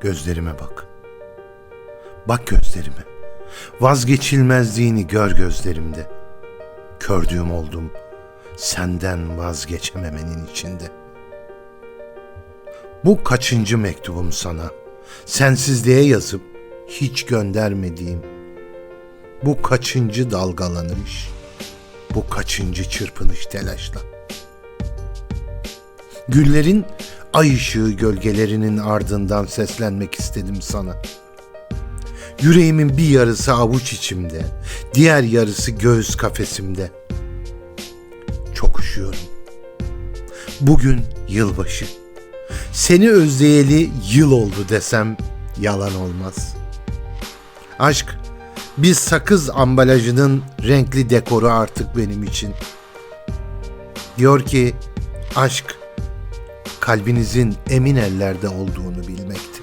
Gözlerime bak. Bak gözlerime. Vazgeçilmezliğini gör gözlerimde. Kördüğüm oldum. Senden vazgeçememenin içinde. Bu kaçıncı mektubum sana? Sensizliğe yazıp hiç göndermediğim. Bu kaçıncı dalgalanış? Bu kaçıncı çırpınış telaşla? Güllerin ay ışığı gölgelerinin ardından seslenmek istedim sana. Yüreğimin bir yarısı avuç içimde, diğer yarısı göğüs kafesimde. Çok üşüyorum. Bugün yılbaşı. Seni özleyeli yıl oldu desem yalan olmaz. Aşk bir sakız ambalajının renkli dekoru artık benim için. Diyor ki aşk kalbinizin emin ellerde olduğunu bilmektir.